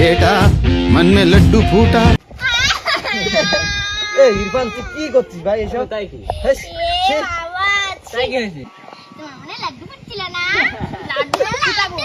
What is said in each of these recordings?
বেটা মন মে লড্ডু ফুটা এই ইরফান তুই কি করছিস ভাই এসব তাই কি তাই কি হয়েছে লাড্ডু ফুটছিল না লাড্ডু ফুটাবো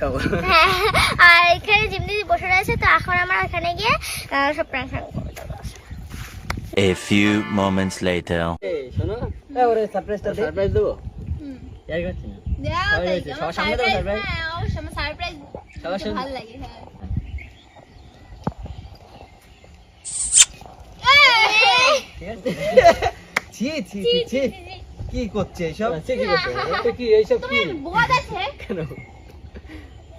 খাব। হ্যাঁ আর এখানে জিমনি বসে রয়েছে তো এখন আমরা এখানে গিয়ে সব প্র্যাঙ্ক ফ্র্যাঙ্ক করব। A few moments later. এই শোনো এ, ওরে সারপ্রাইজটা দে। সারপ্রাইজ দেবো? ইয়ার করছি না সবাই হয়েছে, সবার সামনে দেবো surprise? সবার সামনে? ঠিক আছে। ছি ছি ছি ছি কি করছে কি করছে এটা কি? এইসব কি কেন?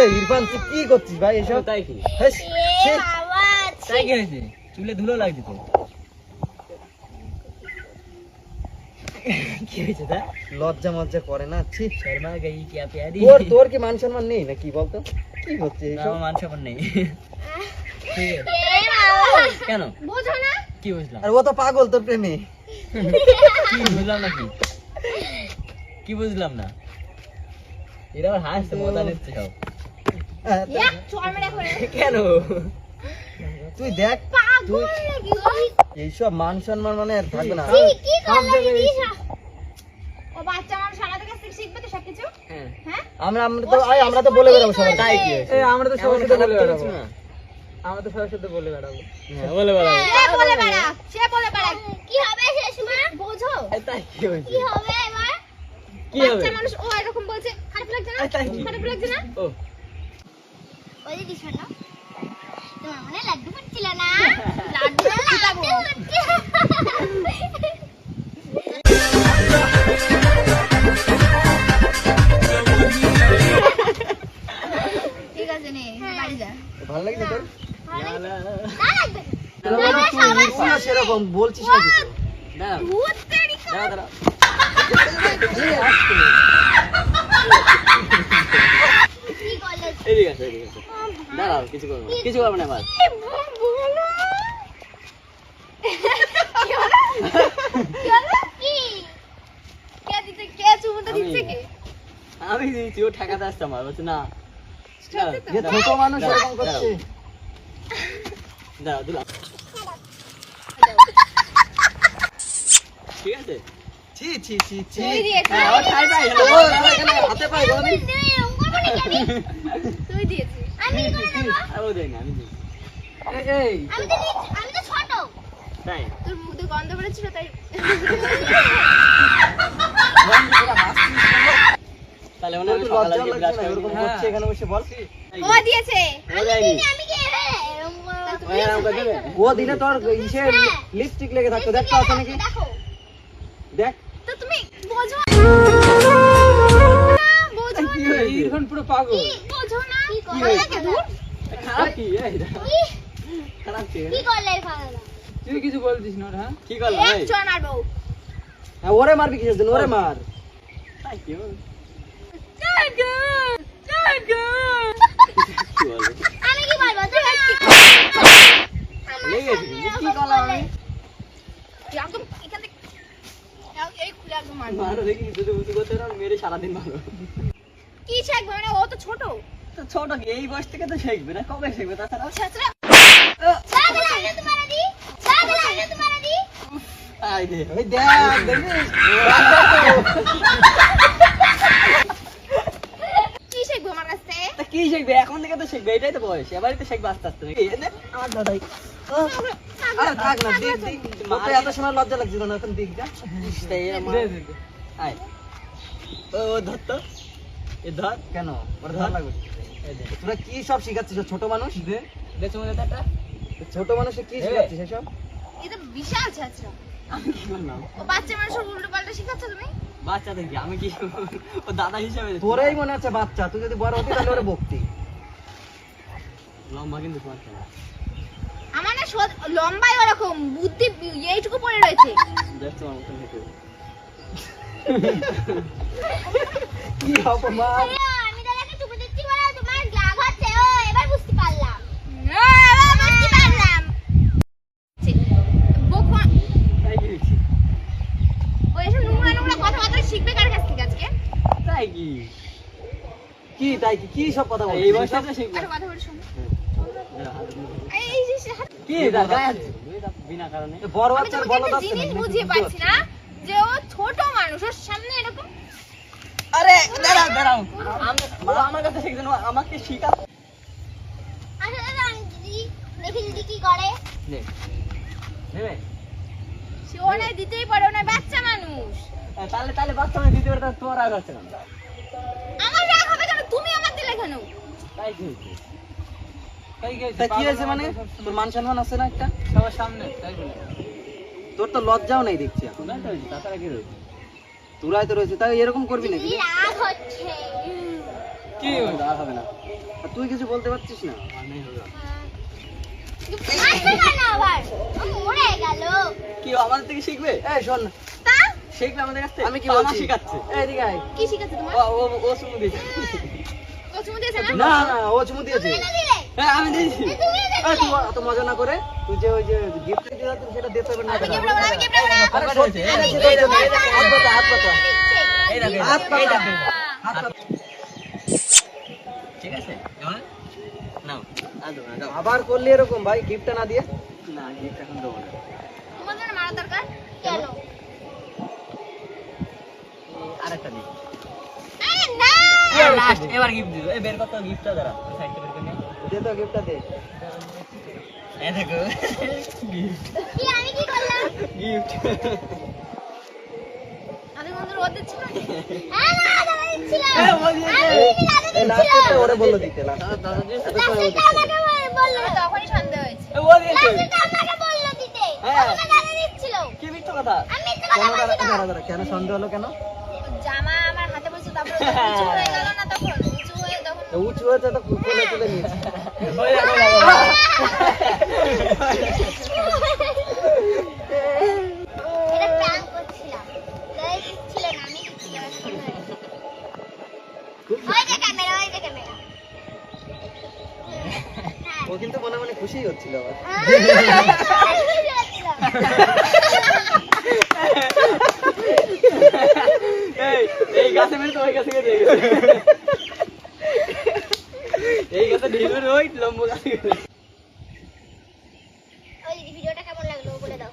এই ইরফান তুই কি করছিস ভাই এসব? তাই কি তাই কি হয়েছে চুলে ধুলো লাগছে তো। কি হয়েছে তা লজ্জা মজ্জা করে না? ছি শর্মা গই কি প্যারি? তোর তোর কি মান সম্মান নেই নাকি বলতো? কি হচ্ছে না, মান সম্মান নেই। কেন? বোঝো না। কি বুঝলাম? আর ও তো পাগল তোর প্রেমে। কি বুঝলাম না কি কি বুঝলাম না? এরা আবার হাসছে মজা নিচ্ছে সব কেন তুই দেখ পাগল নাকি এইসব মান সম্মান মানে আর থাকবে না। কি কি করলে দিদি ও বাচ্চা মানুষ আমাদের কাছ থেকে শিখবে তো সবকিছু? হ্যাঁ। হ্যাঁ? আমরা আমরা তো আমরা তো বলে বেড়াবো সবাই তাই কি আমরা তো সবার সাথে বলে বেড়াবো। আমরা তো সবার সাথে বলে বেড়াবো। হ্যাঁ বলে বেড়াবো। সে বলে বেড়া সে বলে বেড়া। কি হবে শেষমা বোঝো। তাই কি হবে? কি হবে? মানুষ ও এরকম বলছে খারাপ লাগছে না? খারাপ লাগছে না? ও। ওই দিদি শোনো তোমার মনে লাড্ডু পাচ্ছিল না? লাড্ডু লাড্ডু ঠিক আছে নে বাড়ি যা। ভালো লাগছে তোর। না লাগবে। সেরকম বলছিস না কিছু? দাঁড়াও, কিছু করব কিছু করব না কে আমি দিয়েছি, ও ঠেকাতে আসছে আমার, বলছে না। ছোট মানুষ এরকম। ঠিক আছে ছি ছি ছি ছি। তুই দিয়েছিস হ্যাঁ, ও ঠাই পাই, ও, হাতে পাই আমি তুই দিয়েছিস আমি কি করে দেবো আর ও দেয়নি, আমি দিয়েছি। এই আমি তো আমি তো ছোট। তাই? তোর মুখ দিয়ে গন্ধ বেরোচ্ছিল তাই। তাহলে মনে হয় সকালে গিয়ে করে এরকম নিই। করছে এখানে বসে বল। ও দিয়েছে। ও আমি দেয়নি। আমি কি হ্যাঁ? ও দিনে তোর ইসে হ্যাঁ। লিপস্টিক লেগে থাকতো দেখ তো আছে নাকি? দেখো। পুরো পাগল খারাপ কি? খারাপ কি? তুই কিছু বলছিস না হ্যাঁ কি করলাম, হ্যাঁ ওরে মারবি কিসের জন্য ওরে মার কি বলে? আমি কি বলব তুমি লেগে গেছে কিন্তু, কি করলাম আমি? একদম এখান থেকে এই খুলে মারো দেখি, যদি উঁচু করতে পারো, মেরে সারাদিন মারো। কি শিখবে মানে ও তো ছোট তো ছোট কি, এই বয়স থেকে তো শিখবে না, কবে শিখবে তাছাড়া? ছাত্রা দাদা লাগলে তোমার দি দাদা লাগলে তোমার দি আয় রে। ওই দেখ দেখিস কি শিখব আমার কাছ তা কি শিখবে? এখন থেকে তো শিখবে, এটাই তো বয়স। এবারই তো শিখবে আস্তে আস্তে আমার দাদাই। আরে থাক না তো এত সময় লজ্জা লাগছিল না এখন দিক যা দে, দে, দে। আয়। ও ধর তো। এ ধর। কেন? ওর ধর। লাগবে। তোরা কি সব শিখাচ্ছিস ছোট মানুষ? দে। দে চুমু দে ছোট মানুষে কি। শিখাচ্ছিস এসব? এটা বিশাল ছাত্রা। আমি কি বললাম ও বাচ্চা মানুষের উল্টো পাল্টা শিখাচ্ছ তুমি? বাচ্চা দেখি আমি কি ও দাদা হিসাবে। তোরাই মনে হচ্ছে বাচ্চা তুই যদি বড় হতি তাহলে ওরে বকতি। লম্বা কিন্তু লম্বাই ওরকম বুদ্ধি এইটুকু পড়ে রয়েছে। কি অপমান। আমি দাদাকে চুপে দিচ্ছি বলে তোমার রাগ হচ্ছে ও এবার বুঝতে পারলাম। এবার বুঝতে পারলাম। বকুয়া তাই কি এসব নোংরা নোংরা কথাবার্তা শিখবে কার কাছ থেকে আজকে? তাই কি? কি তাই কি? কি সব কথা বলছিস? এই বয়সে শিখব। কথা বলি শোনো। যা, হাত ধরে। এই কি দা গায়ে হাত দে। ওই দা, বিনা কারণে। বড় আমি বলো একটা জিনিস বুঝিয়ে পাচ্ছি না যে ও ছোট মানুষ ওর সামনে এরকম আরে দাঁড়াও দাঁড়াও। আমার কাছে শিখছেন আমাকে শিখা আচ্ছা দাদা আমি দিদি দেখি দিদি কি করে। নে। নেবে সে ও দিতেই পারে ও নাই বাচ্চা মানুষ। তাহলে তাহলে বাচ্চা দিতে পারে তোমার রাগ হচ্ছে আমার রাগ হবে কেন? তুমি আমার দিলে কেন? তাই কি তাই কি হয়েছে? মানে? তোর মান সম্মান আছে না একটা? সবার সামনে তাই বলে। তোর তো লজ্জাও নেই দেখছি এখন। তোমরা তো হয়েছে? তাছাড়া কি রয়েছে? তোরাই তো রয়েছে তাই এরকম করবি নাকি? রাগ হচ্ছে। কি রাগ হবে না। আর তুই কিছু বলতে পারছিস না? কি আমাদের থেকে শিখবে? এই শোন। না, শিখবে আমাদের কাছ থেকে? আমি কি বলছি? শিখাচ্ছে। আয়। কি শিখাচ্ছে তোমার? ও ও দিয়েছে। চুমু দিয়েছে না? না ও চুমু দিয়েছে। হ্যাঁ আমি দিয়েছি তুমি না এই, দিলে তুই অত মজা না করে তুই যে ওই যে গিফট দিতে তুমি সেটা দিতে হবে না আমি কেন? কেমন আমি কেমন আরে পকেটে সত্যি হয়েছে, এই বলছি, দেখো, এই এই দেখো, দেখো, হাত পাতা, হাত পাতা। এই দেখো হাত পাতা। হাত পাতা। ঠিক আছে এবার নাও আ দাও। আবার করলি এরকম ভাই গিফটটা না দিয়ে? না গিফট এখন দেবো না। তোমার জন্য মারা দরকার? কেন? আরেকটা দিই। আরে না! লাস্ট এবার গিফট দিও এই বের কত গিফটটা দাঁড়া দে তো গিফটটা দে। এই দেখো। গিফট কি আমি কি করলাম? গিফট। আমি বন্ধু রোদ দিচ্ছি না আরে না দাদা দিচ্ছিলাম এ, ও দিয়েছে। আমি দিদি দাদা এই দিচ্ছিলাম লাস্টে ওরে বলল দিতে last দাদা দাদা দিয়েছে এত সময় ও লাস্টে দিচ্ছে। আমাকে বলল তখনই সন্দেহ হয়েছে। এ, ও লাস্টে আমাকে বলল দিতে। দাদা দিচ্ছিল। কি মিথ্যা কথা? আমি মিথ্যে কেন কথা বলছি না। দাঁড়া দাঁড়া কেন সন্দেহ হলো কেন? জামা আমার হাতে বলছে তারপরে উঁচু হয়ে গেল না তখন? উঁচু হয়ে তখন উঁচু হয়েছে তো খুলে তুলে নিয়েছে। ও কিন্তু মনে মনে খুশি হচ্ছিল এই গাছে মেরে তো ওই গাছে গিয়ে দিয়ে গেছে। এই গাছে ঢিলুর ওই লম্বু গাছে ওই ভিডিওটা কেমন লাগল বলে দাও।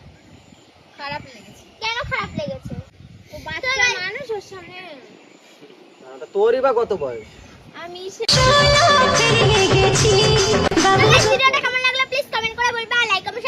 খারাপ লেগেছে। কেন খারাপ লেগেছে? ও বাচ্চা মানুষ ওর সামনে। তোরই বা কত বয়স? আমি ভিডিওটা কেমন লাগল প্লিজ কমেন্ট করে বলবে আর লাইক কমেন্ট